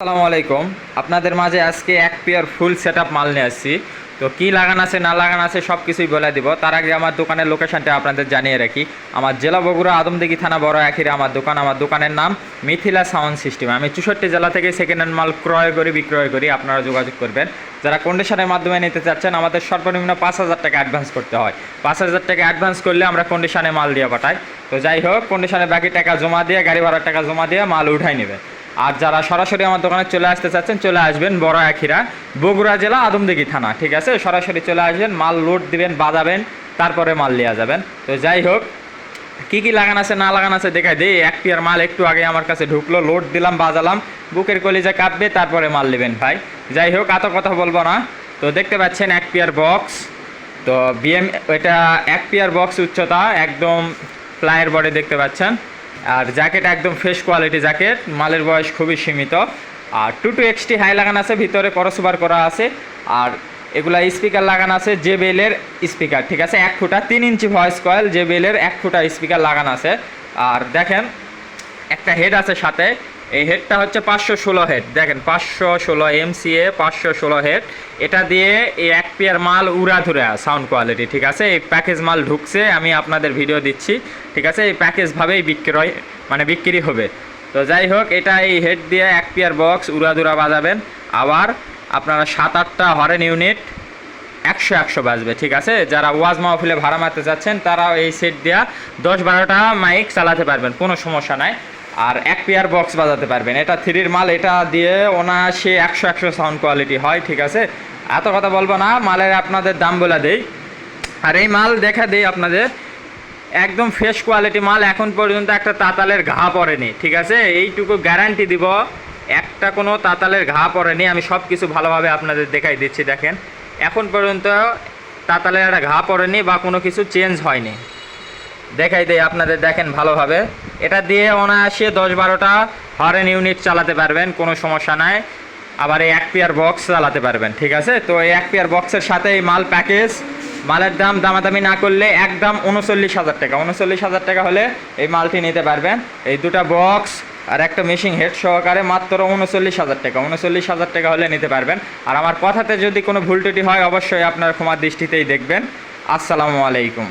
আসসালামু আলাইকুম। আপনাদের মাঝে আজকে এক পেয়ার ফুল সেট আপ মাল নিয়ে আসছি। তো কি লাগান আছে, না লাগান আছে সব কিছুই বলে দিব। তার আগে আমার দোকানের লোকেশনটা আপনাদের জানিয়ে রাখি। আমার জেলা বগুড়া আদমদিঘি থানা বড় আখিরে আমার দোকান। আমার দোকানের নাম মিথিলা সাউন্ড সিস্টেম। আমি চৌষট্টি জেলা থেকে সেকেন্ড হ্যান্ড মাল ক্রয় করি, বিক্রয় করি। আপনারা যোগাযোগ করবেন। যারা কন্ডিশনের মাধ্যমে নিতে চাচ্ছেন, আমাদের সর্বনিম্ন পাঁচ হাজার টাকা অ্যাডভান্স করতে হয়। পাঁচ হাজার টাকা অ্যাডভান্স করলে আমরা কন্ডিশনে মাল দিয়ে পাঠাই। তো যাই হোক কন্ডিশনে বাকি টাকা জমা দিয়ে, গাড়ি ভাড়ার টাকা জমা দিয়ে মাল উঠাই নেবে আর যারা সরাসরি আমার দোকানে চলে আসতে চাচ্ছেন, চলে আসবেন বড় আখিরা বগুড়া জেলা আদমদিঘি থানা, ঠিক আছে? সরাসরি চলে আসবেন, মাল লোড দিবেন বাজাবেন তারপরে মাল নেওয়া যাবেন। তো যাই হোক, কি কি লাগান আছে, না লাগান আছে দেখাই দিই। এক পিয়ার মাল একটু আগে আমার কাছে ঢুকলো লোড দিলাম, বাজালাম, বুকের কলিজা কাটবে তারপরে মাল নেবেন ভাই। যাই হোক, এত কথা বলব না। তো দেখতে পাচ্ছেন এক পিয়ার বক্স। তো বিএম, এটা এক পিয়ার বক্স উচ্চতা, একদম ফ্লাইয়ের বডি দেখতে পাচ্ছেন। আর জ্যাকেট একদম ফ্রেশ কোয়ালিটি জ্যাকেট মালের বয়স খুবই সীমিত। আর টু টু এক্সটি হাই লাগানো আছে, ভিতরে করসবার করা আছে। আর এগুলা স্পিকার লাগানো আছে জে বেলের স্পিকার ঠিক আছে? এক ফুটা তিন ইঞ্চি ভয়েস কয়েল জে বেলের এক ফুটা স্পিকার লাগানো আছে। আর দেখেন, একটা হেড আছে সাথে এই হেডটা হচ্ছে পাঁচশো ষোলো হেড দেখেন, পাঁচশো ষোলো এমসিএ পাঁচশো ষোলো হেড এটা দিয়ে এই এক পেয়ার মাল উড়াধুরা সাউন্ড কোয়ালিটি ঠিক আছে? এই প্যাকেজ মাল ঢুকছে, আমি আপনাদের ভিডিও দিচ্ছি, ঠিক আছে? এই প্যাকেজভাবেই বিক্রয় মানে বিক্রি হবে। তো যাই হোক, এটা এই হেড দিয়ে এক পেয়ার বক্স উড়াধুরা বাজাবেন। আবার আপনারা সাত আটটা হরেন ইউনিট একশো একশো বাজবে, ঠিক আছে? যারা ওয়াজ মাহফিলে ভাড়া মারতে চাচ্ছেন তারা এই সেট দেওয়া দশ বারোটা মাইক চালাতে পারবেন, কোনো সমস্যা নাই। আর এক পেয়ার বক্স বাজাতে পারবেন। এটা থ্রির মাল, এটা দিয়ে অনায়াসে একশো একশো সাউন্ড কোয়ালিটি হয়, ঠিক আছে? এত কথা বলব না, মালের আপনাদের দাম বলে দেই। আর এই মাল দেখা দেই আপনাদের। একদম ফ্রেশ কোয়ালিটি মাল, এখন পর্যন্ত একটা তাতালের ঘা পড়েনি, ঠিক আছে? এইটুকু গ্যারান্টি দিব, একটা কোনো তাতালের ঘা পড়েনি। আমি সব কিছু ভালোভাবে আপনাদের দেখাই দিচ্ছি, দেখেন। এখন পর্যন্ত তাতালের একটা ঘা পড়েনি বা কোনো কিছু চেঞ্জ হয়নি। দেখাই দেয় আপনাদের, দেখেন ভালোভাবে। এটা দিয়ে অনায়াসে দশ বারোটা হরেন ইউনিট চালাতে পারবেন, কোনো সমস্যা নাই। আবার এই এক পেয়ার বক্স চালাতে পারবেন, ঠিক আছে? তো এই এক পেয়ার বক্সের সাথে এই মাল প্যাকেজ মালের দাম দামাদামি না করলে একদম উনচল্লিশ হাজার টাকা। উনচল্লিশ হাজার টাকা হলে এই মালটি নিতে পারবেন। এই দুটা বক্স আর একটা মেশিং হেড সহকারে মাত্র উনচল্লিশ হাজার টাকা। উনচল্লিশ হাজার টাকা হলে নিতে পারবেন। আর আমার কথাতে যদি কোনো ভুল ত্রুটি হয়, অবশ্যই আপনার ক্ষমার দৃষ্টিতেই দেখবেন। আসসালামু আলাইকুম।